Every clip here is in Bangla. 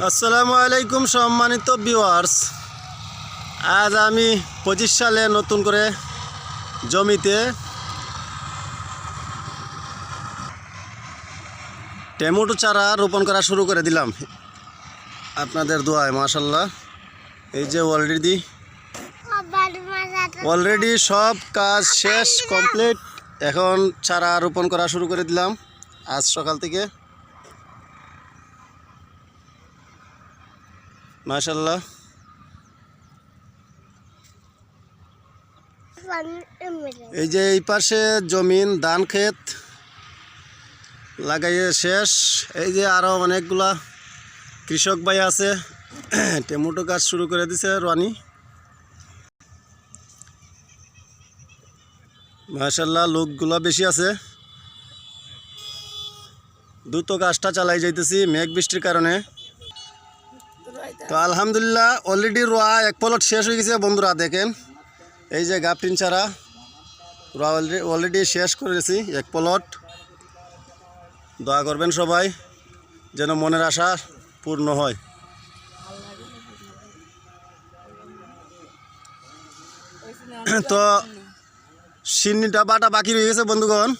আসসালামু আলাইকুম সম্মানিত ভিউয়ার্স আজ আমি পঁচিশ সালে নতুন করে জমিতে টমেটো চারা রোপণ করা শুরু করে দিলাম। আপনাদের দোয়ায় মাশাল্লাহ এই যে অলরেডি অলরেডি সব কাজ শেষ কমপ্লিট এখন চারা রোপণ করা শুরু করে দিলাম। আজ সকাল থেকে মাশাল্লাহ এই যে এই পাশে জমিন, ধান ক্ষেত লাগাইয়ে শেষ। এই যে আরও অনেকগুলা কৃষক ভাই আছে। টেমোটো গাছ শুরু করে দিছে রানি। মাশাল্লাহ লোকগুলা বেশি আছে। দ্রুত গাছটা চালাই যাইতেছি মেঘ বৃষ্টির কারণে। তো আলহামদুলিল্লাহ অলরেডি রোয়া এক পলট শেষ হয়ে গেছে বন্ধুরা, দেখেন। এই যে গাপটিন চারা রোয়া অলরেডি অলরেডি শেষ করেছি এক পলট। দোয়া করবেন সবাই, যেন মনের আশা পূর্ণ হয়। তো সিন্নিটা বাটা বাকি রয়ে গেছে বন্ধুগণ।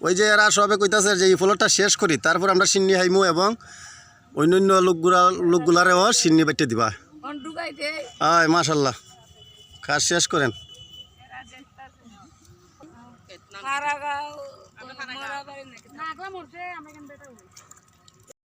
ওই যে এরা সবে কইতাছে যে এই ফলটা শেষ করি, তারপর আমরা সিন্নি হাইমু এবং অন্যান্য লোকগুলা লোকগুলারেও সিন্নি বেটে দিবা। আয় মাশাল্লাহ কাজ শেষ করেন। নাগলা মরছে আমরা কেন বেটা